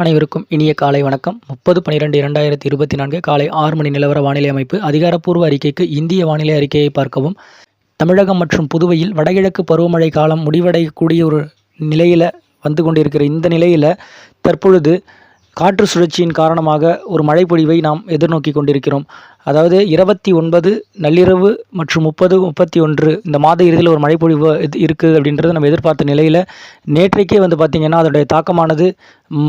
அனைவருக்கும் இனிய காலை வணக்கம். முப்பது பனிரெண்டு இரண்டாயிரத்தி இருபத்தி நான்கு காலை ஆறு மணி நிலவர வானிலை அமைப்பு அதிகாரப்பூர்வ அறிக்கைக்கு இந்திய வானிலை அறிக்கையை பார்க்கவும். தமிழகம் மற்றும் புதுவையில் வடகிழக்கு பருவமழை காலம் முடிவடையக்கூடிய ஒரு நிலையில் வந்து கொண்டிருக்கிற இந்த நிலையில் தற்பொழுது காற்று சுழற்சியின் காரணமாக ஒரு மழைப்பொழிவை நாம் எதிர்நோக்கி கொண்டிருக்கிறோம். அதாவது இருபத்தி ஒன்பது நள்ளிரவு மற்றும் முப்பது முப்பத்தி ஒன்று இந்த மாத இறுதியில் ஒரு மழைப்பொழிவு இது இருக்குது அப்படின்றது நம்ம எதிர்பார்த்த நிலையில் நேற்றைக்கே வந்து பார்த்திங்கன்னா அதனுடைய தாக்கமானது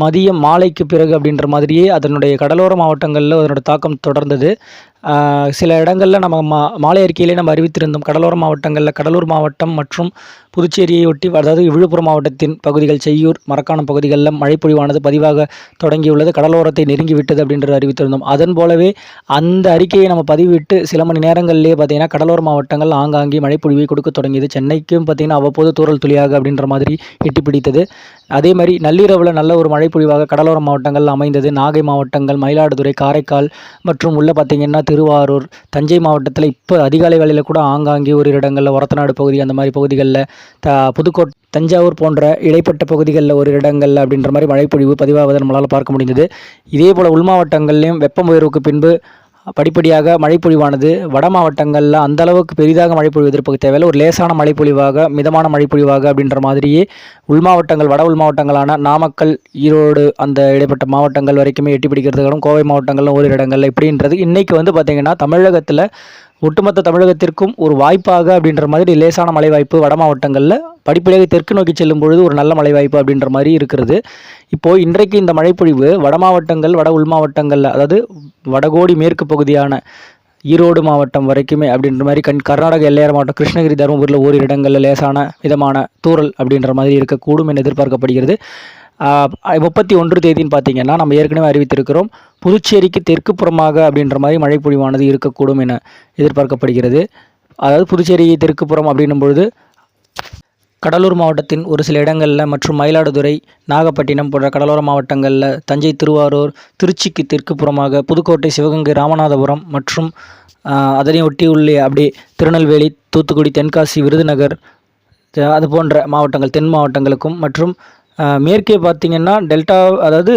மதியம் மாலைக்கு பிறகு அப்படின்ற மாதிரியே அதனுடைய கடலோர மாவட்டங்களில் அதனுடைய தாக்கம் தொடர்ந்தது. சில இடங்களில் நம்ம மா மாலை அறிக்கையிலே நம்ம அறிவித்திருந்தோம். கடலோர மாவட்டங்களில் கடலூர் மாவட்டம் மற்றும் புதுச்சேரியை ஒட்டி அதாவது விழுப்புரம் மாவட்டத்தின் பகுதிகள் செய்யூர் மரக்காணம் பகுதிகளில் மழைப்பொழிவானது பதிவாக தொடங்கியுள்ளது. கடலோரத்தை நெருங்கி விட்டது அப்படின்றது அறிவித்திருந்தோம். அதன் போலவே அந்த அறிக்கையை நம்ம பதிவிட்டு சில மணி நேரங்கள்லேயே பார்த்தீங்கன்னா கடலோர மாவட்டங்கள் ஆங்காங்கே மழைப்பொழிவை கொடுக்க தொடங்கியது. சென்னைக்கும் பார்த்தீங்கன்னா அவ்வப்போது தூரல் துளியாக அப்படின்ற மாதிரி எட்டி பிடித்தது. அதே மாதிரி நள்ளிரவில் நல்ல ஒரு மழைப்பொழிவாக கடலோர மாவட்டங்கள் அமைந்தது. நாகை மாவட்டங்கள் மயிலாடுதுறை காரைக்கால் மற்றும் உள்ள பார்த்தீங்கன்னா திருவாரூர் தஞ்சை மாவட்டத்தில் இப்போ அதிகாலை வேளையில் கூட ஆங்காங்கே ஒரு இடங்களில் ஒரத்தநாடு பகுதி அந்த மாதிரி பகுதிகளில் த புதுக்கோட் தஞ்சாவூர் போன்ற இடைப்பட்ட பகுதிகளில் ஒரு இடங்கள் அப்படின்ற மாதிரி மழைப்பொழிவு பதிவாவதை நம்மளால் பார்க்க முடிந்தது. இதே போல் உள் மாவட்டங்கள்லையும் வெப்பம் உயர்வுக்கு பின்பு படிப்படியாக மழைப்பொழிவானது. வட மாவட்டங்களில் அந்தளவுக்கு பெரிதாக மழைப்பொழிவு எதிர்பார்க்க தேவையில்லை ஒரு லேசான மழைப்பொழிவாக மிதமான மழைப்பொழிவாக அப்படின்ற மாதிரியே உள் மாவட்டங்கள் வட உள் மாவட்டங்களான நாமக்கல் ஈரோடு அந்த இடைப்பட்ட மாவட்டங்கள் வரைக்குமே எட்டி பிடிக்கிறதுக்கான கோவை மாவட்டங்களில் ஒரு இடங்களில் இப்படின்றது. இன்றைக்கி வந்து பார்த்திங்கன்னா தமிழகத்தில் ஒட்டுமொத்த தமிழகத்திற்கும் ஒரு வாய்ப்பாக அப்படின்ற மாதிரி லேசான மழை வாய்ப்பு வட மாவட்டங்களில் படிப்படியாக தெற்கு நோக்கி செல்லும் பொழுது ஒரு நல்ல மழை வாய்ப்பு அப்படின்ற மாதிரி இருக்கிறது. இப்போது இன்றைக்கு இந்த மழைப்பொழிவு வட மாவட்டங்கள் வட உள் மாவட்டங்களில் அதாவது வடகோடி மேற்கு பகுதியான ஈரோடு மாவட்டம் வரைக்குமே அப்படின்ற மாதிரி கண் கர்நாடக எல்லையார் மாவட்டம் கிருஷ்ணகிரி தருமபுரியில் ஓரிரு இடங்களில் லேசான விதமான தூரல் அப்படின்ற மாதிரி இருக்கக்கூடும் என எதிர்பார்க்கப்படுகிறது. முப்பத்தி ஒன்று தேதின்னு பார்த்தீங்கன்னா நம்ம ஏற்கனவே அறிவித்திருக்கிறோம். புதுச்சேரிக்கு தெற்கு புறமாக அப்படின்ற மாதிரி மழைப்பொழிவானது இருக்கக்கூடும் என எதிர்பார்க்கப்படுகிறது. அதாவது புதுச்சேரி தெற்கு புறம் அப்படின்னும் பொழுது கடலூர் மாவட்டத்தின் ஒரு சில இடங்களில் மற்றும் மயிலாடுதுறை நாகப்பட்டினம் போன்ற கடலோர மாவட்டங்களில் தஞ்சை திருவாரூர் திருச்சிக்கு தெற்கு புறமாக புதுக்கோட்டை சிவகங்கை ராமநாதபுரம் மற்றும் அதனை ஒட்டி உள்ளே அப்படியே திருநெல்வேலி தூத்துக்குடி தென்காசி விருதுநகர் அது போன்ற மாவட்டங்கள் தென் மாவட்டங்களுக்கும் மற்றும் மேற்கே பார்த்தீங்கன்னா டெல்டா அதாவது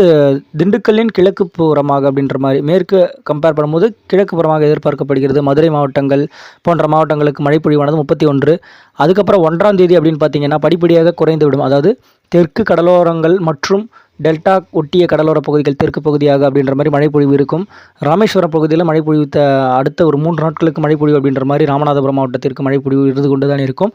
திண்டுக்கல்லின் கிழக்கு புறமாக அப்படின்ற மாதிரி மேற்கு கம்பேர் பண்ணும்போது கிழக்கு புறமாக எதிர்பார்க்கப்படுகிறது. மதுரை மாவட்டங்கள் போன்ற மாவட்டங்களுக்கு மழைப்பொழிவானது முப்பத்தி ஒன்று. அதுக்கப்புறம் ஒன்றாம் தேதி அப்படின்னு பார்த்தீங்கன்னா படிப்படியாக குறைந்து விடும். அதாவது தெற்கு கடலோரங்கள் மற்றும் டெல்டா ஒட்டிய கடலோர பகுதிகள் தெற்கு பகுதியாக அப்படின்ற மாதிரி மழைப்பொழிவு இருக்கும். ராமேஸ்வரம் பகுதியில் மழைப்பொழிவு அடுத்த ஒரு மூன்று நாட்களுக்கு மழைப்பொழிவு அப்படின்ற மாதிரி ராமநாதபுரம் மாவட்டத்திற்கு மழைப்பொழிவு இருந்து கொண்டு தான் இருக்கும்.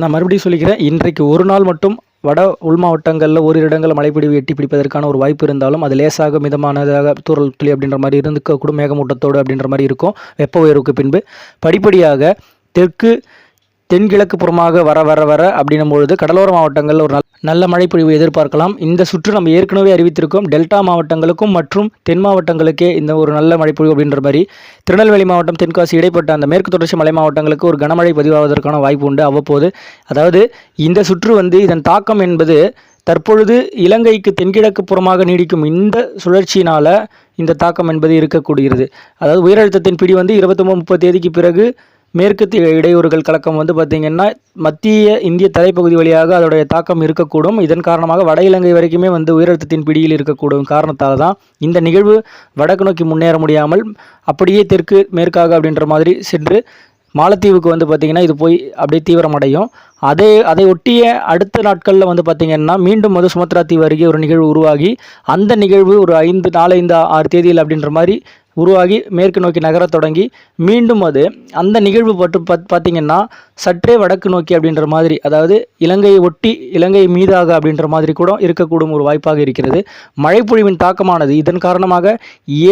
நான் மறுபடியும் சொல்லிக்கிறேன் இன்றைக்கு ஒரு நாள் மட்டும் வட உள் மாவட்டங்களில் ஓரிரு இடங்களில் மழைப்பொழிவு எட்டி பிடிப்பதற்கான ஒரு வாய்ப்பு இருந்தாலும் அது லேசாக மிதமானதாக தூறல் துளி அப்படின்ற மாதிரி இருந்துக்கக்கூடும் மேகமூட்டத்தோடு அப்படின்ற மாதிரி இருக்கும். வெப்ப உயர்வுக்கு பின்பு படிப்படியாக தெற்கு தென்கிழக்கு புறமாக வர வர வர அப்படின்னும் பொழுது கடலோர மாவட்டங்களில் ஒரு நல்ல நல்ல மழைப்பொழிவு எதிர்பார்க்கலாம். இந்த சுற்று நம்ம ஏற்கனவே அறிவித்திருக்கோம். டெல்டா மாவட்டங்களுக்கும் மற்றும் தென் மாவட்டங்களுக்கே இந்த ஒரு நல்ல மழைப்பொழிவு அப்படின்ற மாதிரி. திருநெல்வேலி மாவட்டம் தென்காசி இடைப்பட்ட அந்த மேற்கு தொடர்ச்சி மலை மாவட்டங்களுக்கு ஒரு கனமழை பதிவாவதற்கான வாய்ப்பு உண்டு அவ்வப்போது. அதாவது இந்த சுற்று வந்து இதன் தாக்கம் என்பது தற்பொழுது இலங்கைக்கு தென்கிழக்கு புறமாக நீடிக்கும் இந்த சுழற்சியினால் இந்த தாக்கம் என்பது இருக்கக்கூடியது. அதாவது உயரழுத்தத்தின் பிடி வந்து இருபத்தொம்பது முப்பது தேதிக்கு பிறகு மேற்கு இடையூறுகள் கலக்கம் வந்து பார்த்திங்கன்னா மத்திய இந்திய தலைப்பகுதி வழியாக அதோடைய தாக்கம் இருக்கக்கூடும். இதன் காரணமாக வட இலங்கை வரைக்குமே வந்து உயரழுத்தத்தின் பிடியில் இருக்கக்கூடும் காரணத்தால் தான் இந்த நிகழ்வு வடக்கு நோக்கி முன்னேற முடியாமல் அப்படியே தெற்கு மேற்காக அப்படின்ற மாதிரி சென்று மாலத்தீவுக்கு வந்து பார்த்திங்கன்னா இது போய் அப்படியே தீவிரமடையும். அதே அதை ஒட்டிய அடுத்த நாட்களில் வந்து பார்த்திங்கன்னா மீண்டும் வந்து சுமத்ரா தீவு அருகே ஒரு நிகழ்வு உருவாகி அந்த நிகழ்வு ஒரு ஐந்து நாலஞ்சு ஆறு தேதியில் அப்படின்ற மாதிரி உருவாகி மேற்கு நோக்கி நகரத் தொடங்கி மீண்டும் அது அந்த நிகழ்வு பட்டு பத் பார்த்திங்கன்னா சற்றே வடக்கு நோக்கி அப்படின்ற மாதிரி அதாவது இலங்கையை ஒட்டி இலங்கை மீதாக அப்படின்ற மாதிரி கூட இருக்கக்கூடும் ஒரு வாய்ப்பாக இருக்கிறது. மழைப்பொழிவின் தாக்கமானது. இதன் காரணமாக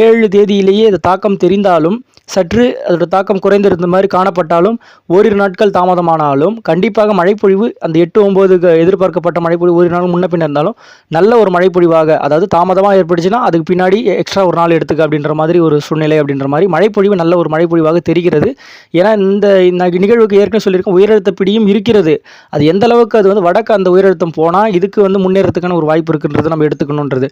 ஏழு தேதியிலேயே இந்த தாக்கம் தெரிந்தாலும் சற்று அதோட தாக்கம் குறைந்திருந்த மாதிரி காணப்பட்டாலும் ஓரிரு நாட்கள் தாமதமானாலும் கண்டிப்பாக மழைப்பொழிவு அந்த எட்டு ஒம்பது எதிர்பார்க்கப்பட்ட மழைப்பொழிவு ஒரு நாள் முன்ன பின்ன இருந்தாலும் நல்ல ஒரு மழைப்பொழிவாக அதாவது தாமதமாக ஏற்பட்டுச்சுன்னா அதுக்கு பின்னாடி எக்ஸ்ட்ரா ஒரு நாள் எடுத்துக்க அப்படின்ற மாதிரி ஒரு சூழ்நிலை அப்படின்ற மாதிரி மழைப்பொழிவு நல்ல ஒரு மழைப்பொழிவாக தெரிகிறது. ஏன்னா இந்த இந்த நிகழ்வுக்கு ஏற்கனவே சொல்லியிருக்கோம் உயரழுத்த பிடியும் இருக்கிறது. அது எந்த அளவுக்கு அது வந்து வடக்கு அந்த உயரழுத்தம் போனால் இதுக்கு வந்து முன்னேறதுக்கான ஒரு வாய்ப்பு இருக்குன்றது நம்ம எடுத்துக்கணுன்றது.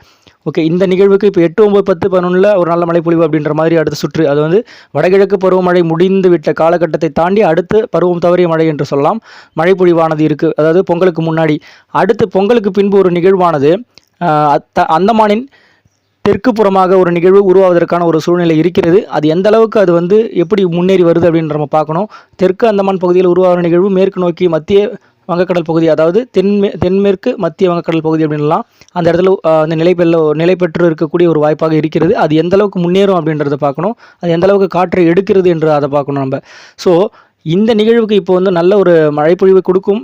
ஓகே இந்த நிகழ்வுக்கு இப்போ எட்டு ஒம்பது பத்து பதினொன்றில் ஒரு நல்ல மழைப்பொழிவு அப்படின்ற மாதிரி அடுத்த சுற்று. அது வந்து வடகிழக்கு பருவமழை முடிந்து விட்ட காலகட்டத்தை தாண்டி அடுத்து பருவம் தவறிய மழை என்று சொல்லலாம். மழைப்பொழிவானது இருக்குது அதாவது பொங்கலுக்கு முன்னாடி. அடுத்து பொங்கலுக்கு பின்பு ஒரு நிகழ்வானது. அந்தமானின் தெற்கு புறமாக ஒரு நிகழ்வு உருவாவதற்கான ஒரு சூழ்நிலை இருக்கிறது. அது எந்த அளவுக்கு அது வந்து எப்படி முன்னேறி வருது அப்படின்னு நம்ம பார்க்கணும். தெற்கு அந்தமான் பகுதியில் உருவாகிற நிகழ்வு மேற்கு நோக்கி மத்திய வங்கக்கடல் பகுதி அதாவது தென்மே தென்மேற்கு மத்திய வங்கக்கடல் பகுதி அப்படின்லாம் அந்த இடத்துல அந்த வந்து நிலை பெல்ல நிலை பெற்று இருக்கக்கூடிய ஒரு வாய்ப்பாக இருக்கிறது. அது எந்த அளவுக்கு முன்னேறும் அப்படின்றத பார்க்கணும். அது எந்த அளவுக்கு காற்றை எடுக்கிறது என்று அதை பார்க்கணும் நம்ம. ஸோ இந்த நிகழ்வுக்கு இப்போ வந்து நல்ல ஒரு மழைப்பொழிவு கொடுக்கும்.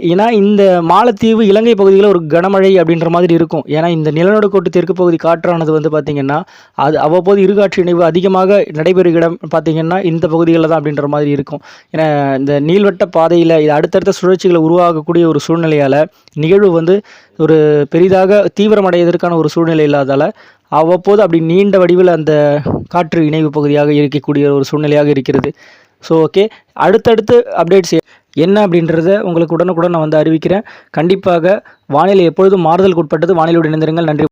ஏன்னா இந்த மாலத்தீவு இலங்கை பகுதியில் ஒரு கனமழை அப்படின்ற மாதிரி இருக்கும். ஏன்னா இந்த நிலநடுக்கோட்டு தெற்கு பகுதி காற்றானது வந்து பார்த்திங்கன்னா அது அவ்வப்போது இருகாற்று இணைவு அதிகமாக நடைபெறும் இடம் பார்த்திங்கன்னா இந்த பகுதிகளில் தான் அப்படின்ற மாதிரி இருக்கும். ஏன்னா இந்த நீள்வட்ட பாதையில் இது அடுத்தடுத்த சுழற்சிகளை உருவாகக்கூடிய ஒரு சூழ்நிலையால் நிகழ்வு வந்து ஒரு பெரிதாக தீவிரமடைவதற்கான ஒரு சூழ்நிலை இல்லாதால் அவ்வப்போது அப்படி நீண்ட வடிவில் அந்த காற்று இணைவு பகுதியாக இருக்கக்கூடிய ஒரு சூழ்நிலையாக இருக்கிறது. ஸோ ஓகே அடுத்தடுத்து அப்டேட்ஸ் என்ன அப்படின்றத உங்களுக்கு உடனுக்குடன் நான் வந்து அறிவிக்கிறேன். கண்டிப்பாக வானிலை எப்பொழுதும் மாறுதலுக்கு உட்பட்டது. வானிலையோடு இணைந்திருங்கள். நன்றி.